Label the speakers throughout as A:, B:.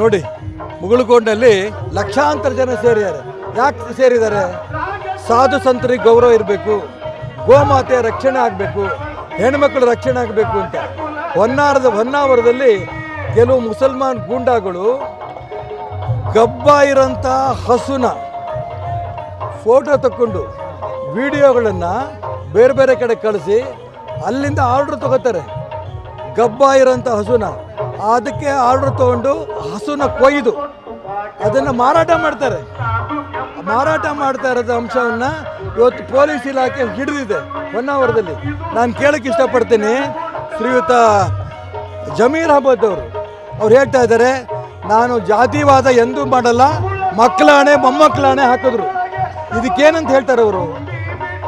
A: ನೋಡಿ ಮುಗುಳುಕೋಡ್ನಲ್ಲಿ ಲಕ್ಷಾಂತರ ಜನ ಸೇರಿದ್ದಾರೆ. ಯಾಕೆ ಸೇರಿದ್ದಾರೆ? ಸಾಧು ಸಂತರಿಗೆ ಗೌರವ ಇರಬೇಕು ಗೋಮಾತೆ ರಕ್ಷಣೆ ಆಗಬೇಕು, ಹೆಣ್ಮಕ್ಳು ರಕ್ಷಣೆ ಆಗಬೇಕು ಅಂತ. ಹೊನ್ನಾರದ, ಹೊನ್ನಾವರದಲ್ಲಿ ಕೆಲವು ಮುಸಲ್ಮಾನ್ ಗೂಂಡಾಗಳು ಗಬ್ಬ ಇರೋಂಥ ಹಸುನ ಫೋಟೋ ತಕ್ಕೊಂಡು ವಿಡಿಯೋಗಳನ್ನು ಬೇರೆ ಬೇರೆ ಕಡೆ ಕಳಿಸಿ ಅಲ್ಲಿಂದ ಆರ್ಡ್ರ್ ತಗೋತಾರೆ. ಗಬ್ಬ ಇರೋಂಥ ಹಸುನ. ಅದಕ್ಕೆ ಆರ್ಡರ್ ತಗೊಂಡು ಹಸುನ ಕೊಯ್ದು ಅದನ್ನು ಮಾರಾಟ ಮಾಡ್ತಾರೆ. ಮಾರಾಟ ಮಾಡ್ತಾ ಇರೋದು ಅಂಶವನ್ನು ಇವತ್ತು ಪೊಲೀಸ್ ಇಲಾಖೆ ಹಿಡಿದಿದೆ ಹೊನ್ನಾವರದಲ್ಲಿ. ನಾನು ಕೇಳಕ್ಕೆ ಇಷ್ಟಪಡ್ತೀನಿ. ಶ್ರೀಯುತ ಜಮೀರ್ ಅಹಮದ್ ಅವರು. ಅವ್ರು ಹೇಳ್ತಾ ಇದ್ದಾರೆ, ನಾನು ಜಾತಿವಾದ ಎಂದೂ ಮಾಡಲ್ಲ, ಮಕ್ಕಳಾಣೆ ಮೊಮ್ಮಕ್ಕಳಾಣೆ ಹಾಕಿದ್ರು. ಇದಕ್ಕೇನಂತ ಹೇಳ್ತಾರೆ ಅವರು?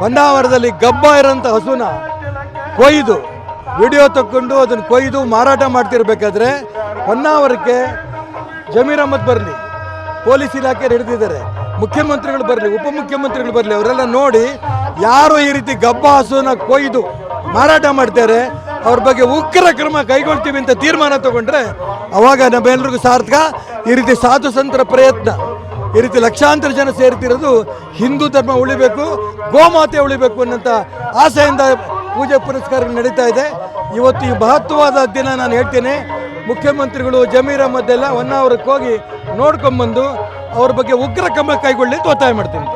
A: ಹೊನ್ನಾವರದಲ್ಲಿ ಗಬ್ಬ ಇರೋಂಥ ಹಸುನ ಕೊಯ್ದು ವಿಡಿಯೋ ತಕ್ಕೊಂಡು ಅದನ್ನು ಕೊಯ್ದು ಮಾರಾಟ ಮಾಡ್ತಿರ್ಬೇಕಾದ್ರೆ ಹೊನ್ನಾವರಕ್ಕೆ ಜಮೀರ್ ಅಹಮದ್ ಬರಲಿ, ಪೊಲೀಸ್ ಇಲಾಖೆ ಹಿಡಿದಿದ್ದಾರೆ, ಮುಖ್ಯಮಂತ್ರಿಗಳು ಬರಲಿ, ಉಪಮುಖ್ಯಮಂತ್ರಿಗಳು ಬರಲಿ, ಅವರೆಲ್ಲ ನೋಡಿ ಯಾರು ಈ ರೀತಿ ಗಬ್ಬ ಹಸುನ ಕೊಯ್ದು ಮಾರಾಟ ಮಾಡ್ತಾರೆ, ಅವ್ರ ಬಗ್ಗೆ ಉಗ್ರ ಕ್ರಮ ಕೈಗೊಳ್ತೀವಿ ಅಂತ ತೀರ್ಮಾನ ತಗೊಂಡ್ರೆ ಅವಾಗ ನಮ್ಮೆಲ್ಲರಿಗೂ ಸಾರ್ಥಕ. ಈ ರೀತಿ ಸಾಧು ಸಂತರ ಪ್ರಯತ್ನ, ಈ ರೀತಿ ಲಕ್ಷಾಂತರ ಜನ ಸೇರ್ತಿರೋದು ಹಿಂದೂ ಧರ್ಮ ಉಳಿಬೇಕು, ಗೋಮಾತೆ ಉಳಿಬೇಕು ಅನ್ನೋಂಥ ಆಸೆಯಿಂದ ಪೂಜೆ ಪುರಸ್ಕಾರಗಳು ನಡೀತಾ ಇದೆ. ಇವತ್ತು ಈ ಮಹತ್ವವಾದ ದಿನ ನಾನು ಹೇಳ್ತೇನೆ. ಮುಖ್ಯಮಂತ್ರಿಗಳು ಜಮೀರ್ ಮದ್ದೆಲ್ಲ ಹೊನ್ನಾವರಕ್ಕೆ ಹೋಗಿ ನೋಡ್ಕೊಂಬಂದು ಅವ್ರ ಬಗ್ಗೆ ಉಗ್ರ ಕ್ರಮ ಕೈಗೊಳ್ಳಿ ಒತ್ತಾಯ ಮಾಡ್ತೀನಿ.